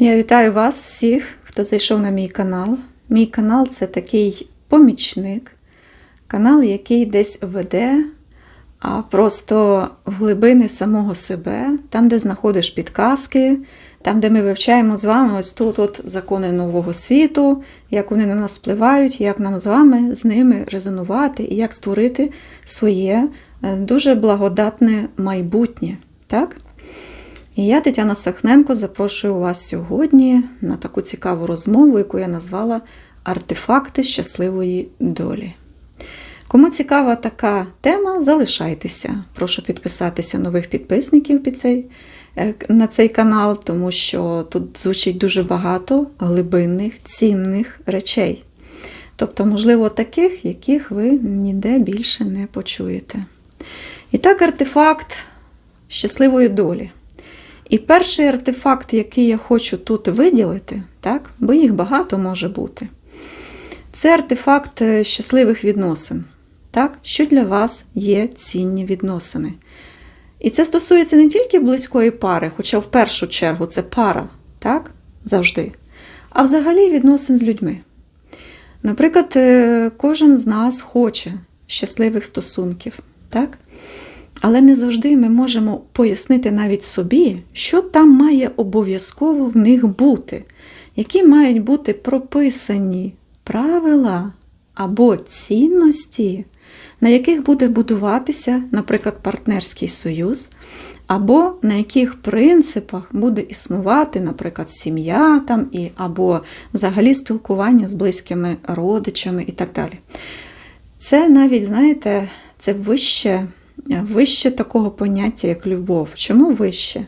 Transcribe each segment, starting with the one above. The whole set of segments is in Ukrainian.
Я вітаю вас всіх, хто зайшов на мій канал. Мій канал це такий помічник, канал, який десь веде, а просто в глибини самого себе, там, де знаходиш підказки, там, де ми вивчаємо з вами ось тут от закони нового світу, як вони на нас впливають, як нам з вами з ними резонувати і як створити своє е, дуже благодатне майбутнє. Так? І я, Тетяна Сахненко, запрошую вас сьогодні на таку цікаву розмову, яку я назвала Артефакти щасливої долі. Кому цікава така тема, залишайтеся. Прошу підписатися нових підписників під цей, е, на цей канал, тому що тут звучить дуже багато глибинних, цінних речей. Тобто, можливо, таких, яких ви ніде більше не почуєте. І так, артефакт щасливої долі. І перший артефакт, який я хочу тут виділити, так, бо їх багато може бути, це артефакт е, щасливих відносин. Так, Що для вас є цінні відносини? І це стосується не тільки близької пари, хоча в першу чергу це пара, так, завжди, а взагалі відносин з людьми. Наприклад, е, кожен з нас хоче щасливих стосунків. так? Але не завжди ми можемо пояснити навіть собі, що там має обов'язково в них бути, які мають бути прописані правила або цінності, на яких буде будуватися, наприклад, партнерський союз, або на яких принципах буде існувати, наприклад, сім'я там, і, або взагалі спілкування з близькими родичами і так далі. Це навіть, знаєте, це вище вище такого поняття, як любов. Чому вище?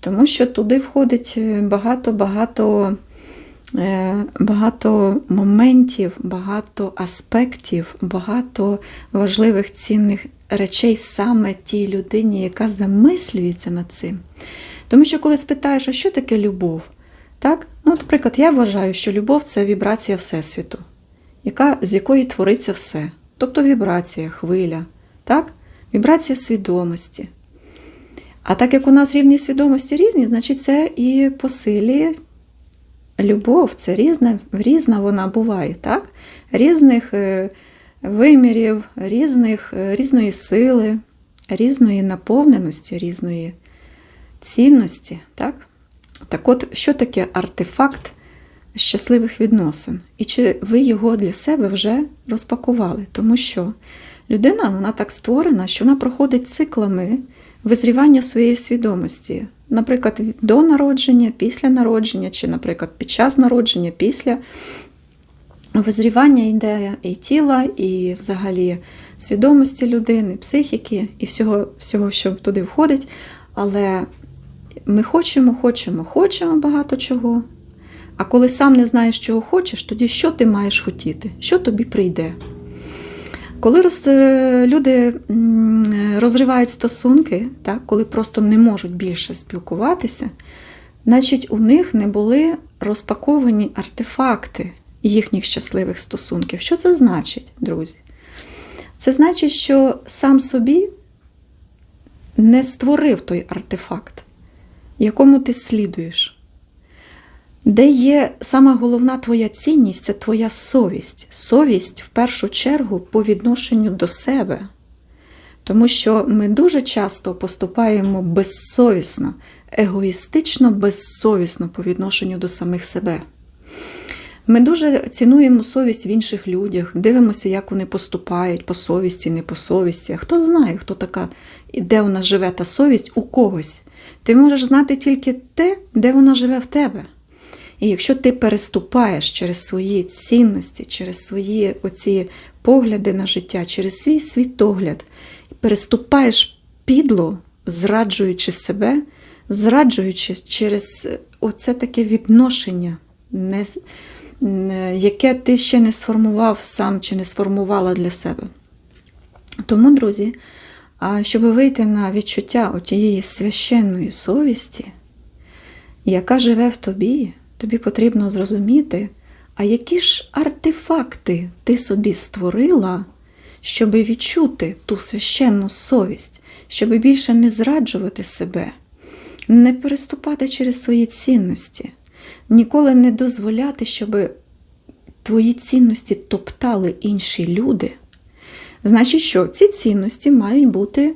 Тому що туди входить багато-багато е, багато моментів, багато аспектів, багато важливих цінних речей саме тій людині, яка замислюється над цим. Тому що, коли спитаєш, а що таке любов? Так? Ну, Наприклад, я вважаю, що любов це вібрація Всесвіту, яка, з якої твориться все. Тобто вібрація, хвиля. так? Вібрація свідомості. А так як у нас рівні свідомості різні, значить це і по силі любов, це різна різна вона буває, так? різних е, вимірів, різних, е, різної сили, різної наповненості, різної цінності. Так? Так от, що таке артефакт щасливих відносин? І чи ви його для себе вже розпакували? Тому що Людина вона так створена, що вона проходить циклами визрівання своєї свідомості. Наприклад, до народження, після народження, чи, наприклад, під час народження, після визрівання йде і тіла, і взагалі свідомості людини, психіки і всього, всього, що туди входить. Але ми хочемо, хочемо, хочемо багато чого. А коли сам не знаєш, чого хочеш, тоді що ти маєш хотіти? Що тобі прийде? Коли роз... Е, люди розривають стосунки, так, коли просто не можуть більше спілкуватися, значить у них не були розпаковані артефакти їхніх щасливих стосунків. Що це значить, друзі? Це значить, що сам собі не створив той артефакт, якому ти слідуєш. Де є саме головна твоя цінність це твоя совість. Совість в першу чергу по відношенню до себе. Тому що ми дуже часто поступаємо безсовісно, егоїстично, безсовісно по відношенню до самих себе. Ми дуже цінуємо совість в інших людях, дивимося, як вони поступають по совісті, не по совісті. Хто знає, хто така, де вона живе та совість у когось. Ти можеш знати тільки те, де вона живе в тебе. І якщо ти переступаєш через свої цінності, через свої оці погляди на життя, через свій світогляд, переступаєш підло, зраджуючи себе, зраджуючи через оце таке відношення, не, яке ти ще не сформував сам чи не сформувала для себе. Тому, друзі, щоб вийти на відчуття тієї священної совісті, яка живе в тобі, тобі потрібно зрозуміти, а які ж артефакти ти собі створила, щоб відчути ту священну совість, щоб більше не зраджувати себе, не переступати через свої цінності, Ніколи не дозволяти, щоб твої цінності топтали інші люди. Значить, що ці цінності мають бути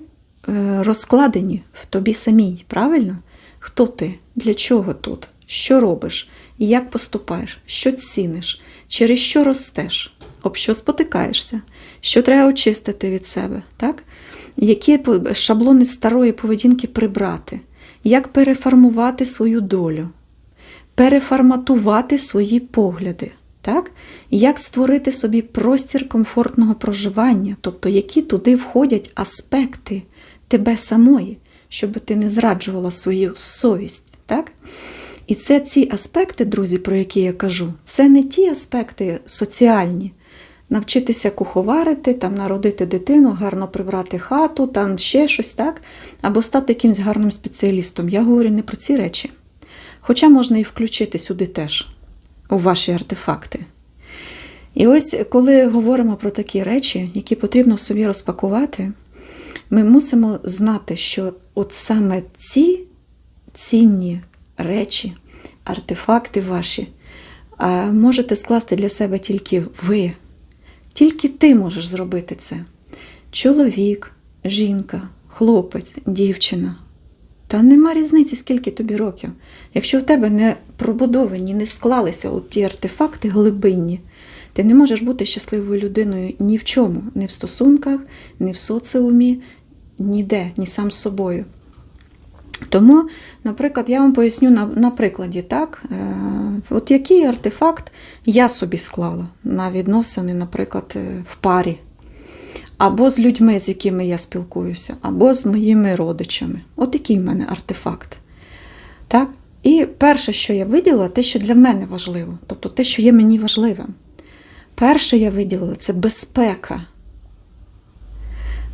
е, розкладені в тобі самій. Правильно? Хто ти? Для чого тут? Що робиш? Як поступаєш? Що ціниш? Через що ростеш? Об що спотикаєшся? Що треба очистити від себе? Так? Які шаблони старої поведінки прибрати? Як переформувати свою долю? переформатувати свої погляди, так? як створити собі простір комфортного проживання, тобто які туди входять аспекти тебе самої, щоб ти не зраджувала свою совість. Так? І це ці аспекти, друзі, про які я кажу, це не ті аспекти соціальні. Навчитися куховарити, там, народити дитину, гарно прибрати хату, там ще щось, так? або стати якимось гарним спеціалістом. Я говорю не про ці речі. Хоча можна і включити сюди теж у ваші артефакти. І ось коли говоримо про такі речі, які потрібно в собі розпакувати, ми мусимо знати, що от саме ці цінні речі, артефакти ваші, можете скласти для себе тільки ви. Тільки ти можеш зробити це. Чоловік, жінка, хлопець, дівчина. Та нема різниці, скільки тобі років. Якщо в тебе не пробудовані, не склалися от ті артефакти глибинні, ти не можеш бути щасливою людиною ні в чому, ні в стосунках, ні в соціумі, ніде, ні сам з собою. Тому, наприклад, я вам поясню на, на прикладі, так, е, от який артефакт я собі склала на відносини, наприклад, е, в парі, або з людьми, з якими я спілкуюся, або з моїми родичами. От який в мене артефакт. Так? І перше, що я виділила, те, що для мене важливо, тобто те, що є мені важливим. Перше я виділила це безпека.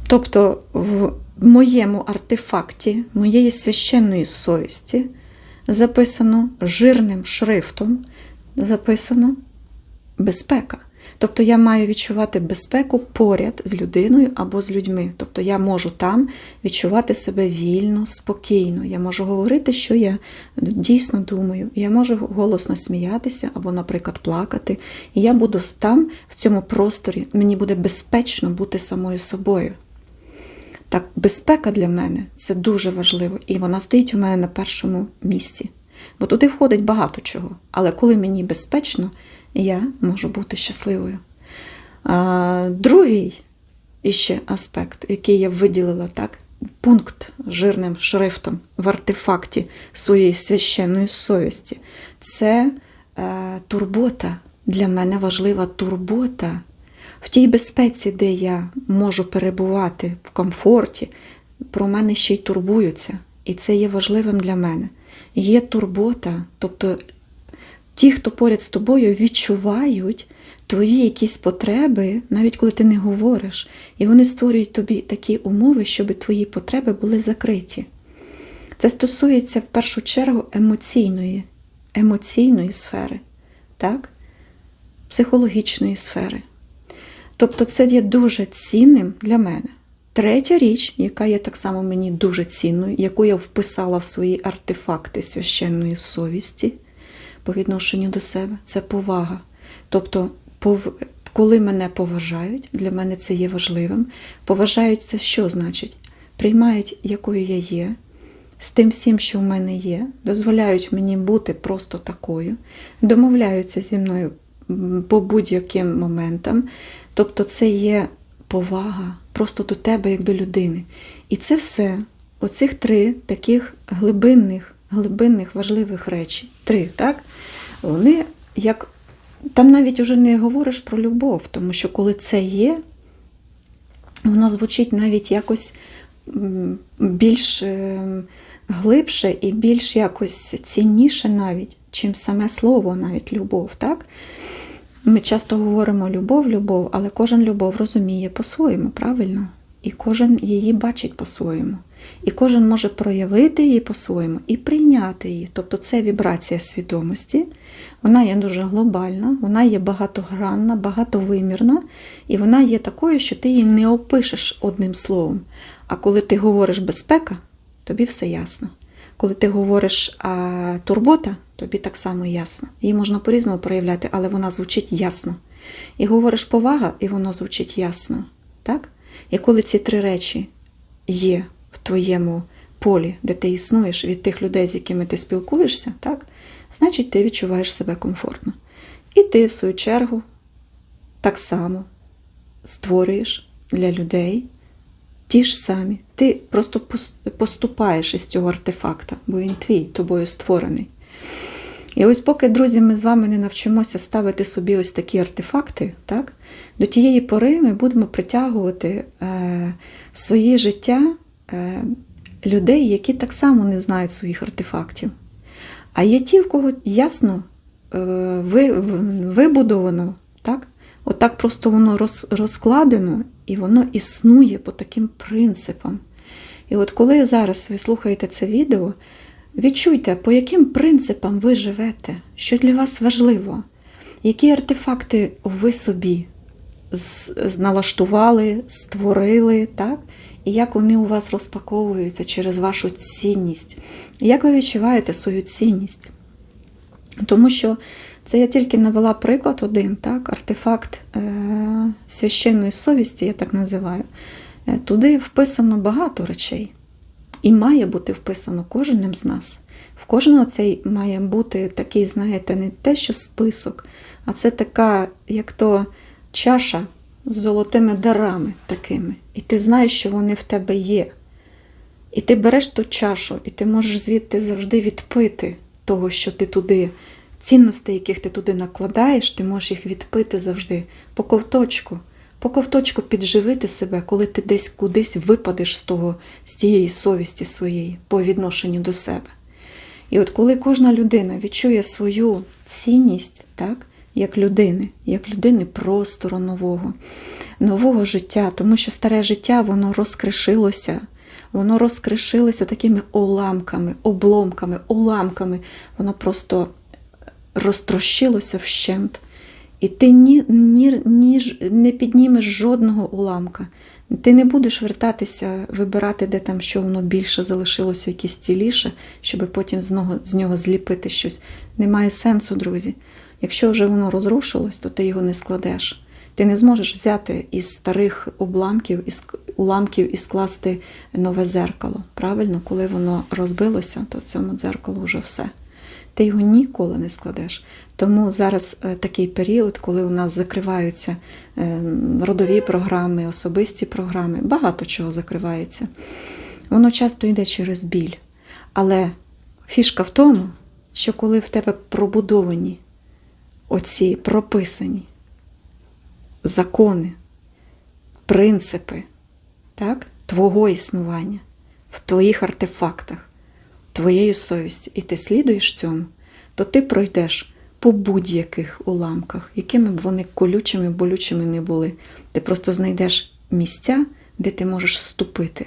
Тобто в моєму артефакті, моєї священної совісті записано жирним шрифтом, записано безпека. Тобто я маю відчувати безпеку поряд з людиною або з людьми. Тобто я можу там відчувати себе вільно, спокійно. Я можу говорити, що я дійсно думаю. Я можу голосно сміятися або, наприклад, плакати. І я буду там, в цьому просторі, мені буде безпечно бути самою собою. Так, безпека для мене це дуже важливо, і вона стоїть у мене на першому місці. Бо туди входить багато чого. Але коли мені безпечно, я можу бути щасливою. А, другий іще аспект, який я виділила, так, пункт жирним шрифтом в артефакті своєї священної совісті, це е, турбота. Для мене важлива турбота. В тій безпеці, де я можу перебувати в комфорті, про мене ще й турбуються. І це є важливим для мене. Є турбота, тобто ті, хто поряд з тобою, відчувають твої якісь потреби, навіть коли ти не говориш, і вони створюють тобі такі умови, щоб твої потреби були закриті. Це стосується в першу чергу емоційної, емоційної сфери, так? психологічної сфери. Тобто це є дуже цінним для мене. Третя річ, яка є так само мені дуже цінною, яку я вписала в свої артефакти священної совісті по відношенню до себе, це повага. Тобто, коли мене поважають, для мене це є важливим. Поважають це що значить? Приймають, якою я є, з тим всім, що в мене є, дозволяють мені бути просто такою, домовляються зі мною по будь-яким моментам. Тобто, це є повага просто до тебе, як до людини. І це все, оцих три таких глибинних, глибинних важливих речі, три, так? Вони як. Там навіть уже не говориш про любов, тому що коли це є, воно звучить навіть якось більш е, глибше і більш якось цінніше навіть, чим саме слово, навіть любов. так? Ми часто говоримо любов, любов, але кожен любов розуміє по-своєму, правильно? І кожен її бачить по-своєму. І кожен може проявити її по-своєму і прийняти її. Тобто це вібрація свідомості, вона є дуже глобальна, вона є багатогранна, багатовимірна, і вона є такою, що ти її не опишеш одним словом. А коли ти говориш безпека, тобі все ясно. Коли ти говориш а, турбота, тобі так само ясно. Її можна по-різному проявляти, але вона звучить ясно. І говориш повага, і воно звучить ясно. Так? І коли ці три речі є в твоєму полі, де ти існуєш від тих людей, з якими ти спілкуєшся, так? значить ти відчуваєш себе комфортно. І ти, в свою чергу, так само створюєш для людей ті ж самі. Ти просто поступаєш із цього артефакта, бо він твій, тобою створений. І ось поки, друзі, ми з вами не навчимося ставити собі ось такі артефакти, так, до тієї пори ми будемо притягувати е, в своє життя е, людей, які так само не знають своїх артефактів. А є ті, в кого ясно е, ви, вибудовано, так? Отак просто воно роз, розкладено і воно існує по таким принципам. І от коли зараз ви слухаєте це відео, відчуйте, по яким принципам ви живете, що для вас важливо, які артефакти ви собі налаштували, створили, так? і як вони у вас розпаковуються через вашу цінність. Як ви відчуваєте свою цінність? Тому що це я тільки навела приклад один, так, артефакт е- священної совісті, я так називаю. Е, Туди вписано багато речей. І має бути вписано кожним з нас. В кожного цей має бути такий, знаєте, не те, що список, а це така, як то чаша з золотими дарами такими. І ти знаєш, що вони в тебе є. І ти береш ту чашу, і ти можеш звідти завжди відпити того, що ти туди, цінностей, яких ти туди накладаєш, ти можеш їх відпити завжди. По ковточку, по ковточку підживити себе, коли ти десь кудись випадеш з того, з тієї совісті своєї по відношенню до себе. І от коли кожна людина відчує свою цінність, так, як людини, як людини простору нового, нового життя, тому що старе життя воно розкришилося, воно розкришилося такими уламками, обломками, уламками, воно просто розтрощилося вщент. І ти ні, ні, ні, не піднімеш жодного уламка. Ти не будеш вертатися, вибирати, де там що воно більше залишилося, якесь ціліше, щоб потім з нього, з нього зліпити щось. Немає сенсу, друзі. Якщо вже воно розрушилось, то ти його не складеш. Ти не зможеш взяти із старих обламків, із уламків і скласти нове дзеркало. Правильно, коли воно розбилося, то цьому дзеркалу вже все ти його ніколи не складеш. Тому зараз е, такий період, коли у нас закриваються е, родові програми, особисті програми, багато чого закривається. Воно часто йде через біль. Але фішка в тому, що коли в тебе пробудовані оці прописані закони, принципи так, твого існування в твоїх артефактах, твоєю совістю, і ти слідуєш цьому, то ти пройдеш по будь-яких уламках, якими б вони колючими, болючими не були. Ти просто знайдеш місця, де ти можеш ступити.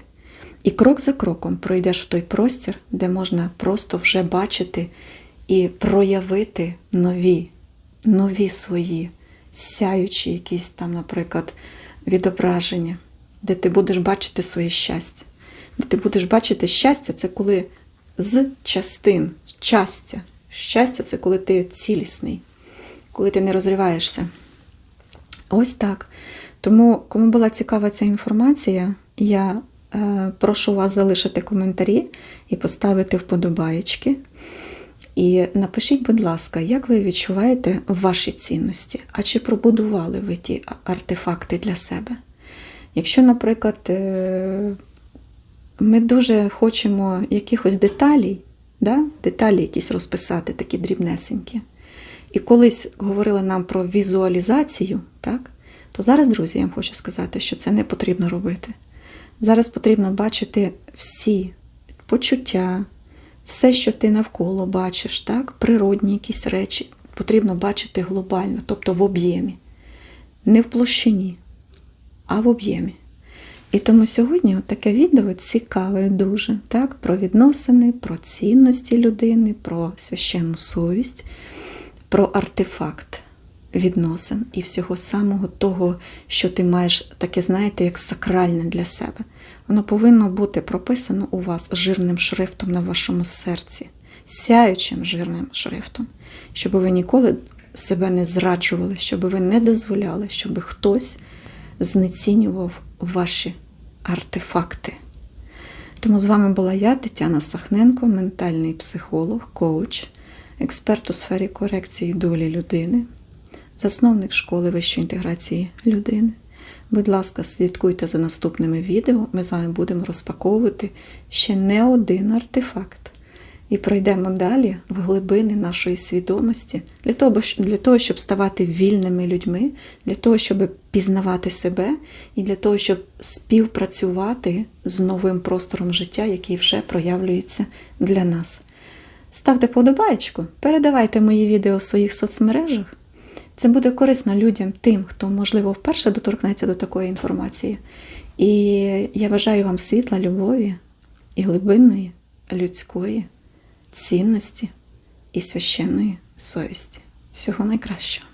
І крок за кроком пройдеш в той простір, де можна просто вже бачити і проявити нові, нові свої, сяючі якісь там, наприклад, відображення, де ти будеш бачити своє щастя. Де ти будеш бачити щастя, це коли з частин, щастя. Щастя це коли ти цілісний, коли ти не розриваєшся. Ось так. Тому, кому була цікава ця інформація, я е, прошу вас залишити коментарі і поставити вподобаєчки. І напишіть, будь ласка, як ви відчуваєте ваші цінності? А чи пробудували ви ті артефакти для себе? Якщо, наприклад, е, ми дуже хочемо якихось деталей, да? деталі якісь розписати, такі дрібнесенькі. І колись говорили нам про візуалізацію, так? то зараз, друзі, я вам хочу сказати, що це не потрібно робити. Зараз потрібно бачити всі почуття, все, що ти навколо бачиш, так? природні якісь речі, потрібно бачити глобально, тобто в об'ємі. Не в площині, а в об'ємі. І тому сьогодні от таке відео цікаве дуже так? про відносини, про цінності людини, про священну совість, про артефакт. відносин і всього самого того, що ти маєш таке, знаєте, як сакральне для себе. Воно повинно бути прописано у вас жирним шрифтом на вашому серці, сяючим жирним шрифтом, щоб ви ніколи себе не зраджували, щоб ви не дозволяли, щоб хтось знецінював ваші артефакти. Тому з вами була я, Тетяна Сахненко, ментальний психолог, коуч, експерт у сфері корекції долі людини, засновник школи вищої інтеграції людини. Будь ласка, слідкуйте за наступними відео. Ми з вами будемо розпаковувати ще не один артефакт. І пройдемо далі в глибини нашої свідомості для того, для того, щоб ставати вільними людьми, для того, щоб пізнавати себе і для того, щоб співпрацювати з новим простором життя, який вже проявлюється для нас. Ставте подобаєчку, передавайте мої відео в своїх соцмережах. Це буде корисно людям, тим, хто, можливо, вперше доторкнеться до такої інформації. І я бажаю вам світла, любові і глибинної людської цінності і священної совісті. Всього найкращого.